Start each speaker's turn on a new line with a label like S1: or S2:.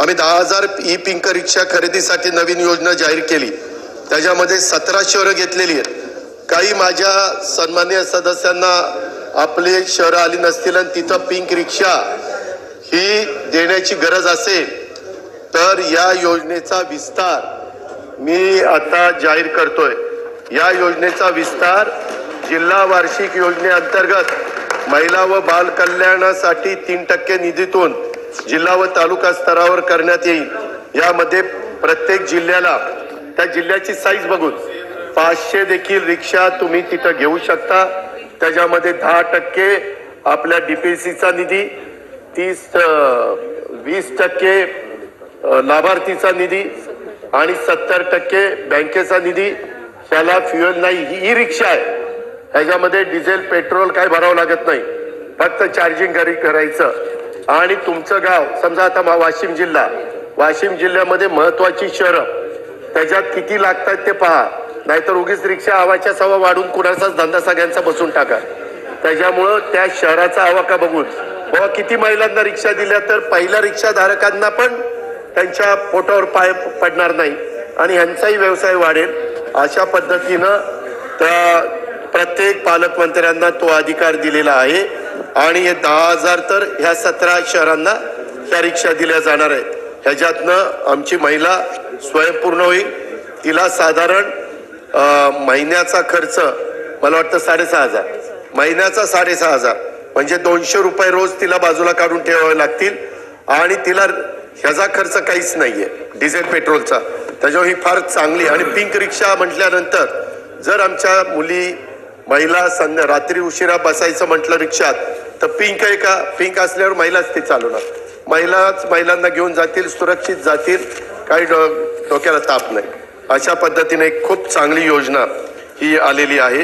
S1: आम्ही दहा हजार ई पिंक रिक्षा खरेदीसाठी नवीन योजना जाहीर केली. त्याच्यामध्ये सतरा शहरं घेतलेली आहेत. काही माझ्या सन्मान्य सदस्यांना आपले शहरं आली नसतील आणि तिथं पिंक रिक्षा ही देण्याची गरज असेल तर या योजनेचा विस्तार मी आता जाहीर करतोय. या योजनेचा विस्तार जिल्हा वार्षिक योजनेअंतर्गत महिला व बाल कल्याणासाठी तीन टक्के निधीतून जिल्हा व तालुका स्तरावर करण्यात येईल. यामध्ये प्रत्येक जिल्ह्याला त्या जिल्ह्याची साईज बघून पाचशे देखील रिक्षा तुम्ही तिथं घेऊ शकता. त्याच्यामध्ये दहा टक्के आपल्या डीपीसीचा निधी तीस वीस टक्के लाभार्थीचा निधी आणि सत्तर टक्के बँकेचा निधी. त्याला फ्युएल नाही ही ई रिक्षा आहे. ह्याच्यामध्ये डिझेल पेट्रोल काय भरावं लागत नाही. फक्त चार्जिंग घरी करायचं. आणि तुमचं गाव समजा आता वाशिम जिल्हा. वाशिम जिल्ह्यामध्ये महत्वाची शहरं. त्याच्यात किती लागतात ते पहा. नाहीतर उगीच रिक्षा आवाच्या सवा वाढून कुणाचाच धंदा सगळ्यांचा बसून टाका. त्याच्यामुळं त्या शहराचा आवाका बघून. बाबा किती महिलांना रिक्षा दिल्या तर पहिल्या रिक्षाधारकांना पण त्यांच्या पोटावर पाय पडणार नाही आणि ह्यांचाही व्यवसाय वाढेल. अशा पद्धतीनं त्या प्रत्येक पालकमंत्र्यांना तो अधिकार दिलेला आहे. आणि हे दहा हजार तर ह्या सतरा शहरांना त्या रिक्षा दिल्या जाणार आहेत. ह्याच्यातनं आमची महिला स्वयंपूर्ण होईल. तिला साधारण महिन्याचा खर्च मला वाटतं साडेसहा हजार. महिन्याचा साडेसहा हजार. म्हणजे दोनशे रुपये रोज तिला बाजूला काढून ठेवावे लागतील. आणि तिला ह्याचा खर्च काहीच नाही आहे डिझेल पेट्रोलचा. त्याच्यावर ही फार चांगली आणि पिंक रिक्षा म्हटल्यानंतर जर आमच्या मुली महिला संध्या रात्री उशिरा बसायचं म्हटलं रिक्षात तर पिंक आहे का? पिंक असल्यावर महिलाच ते चालवणार. महिलाच महिलांना घेऊन जातील सुरक्षित जातील काही डो डोक्याला ताप नाही. अशा पद्धतीने एक खूप चांगली योजना ही आलेली आहे.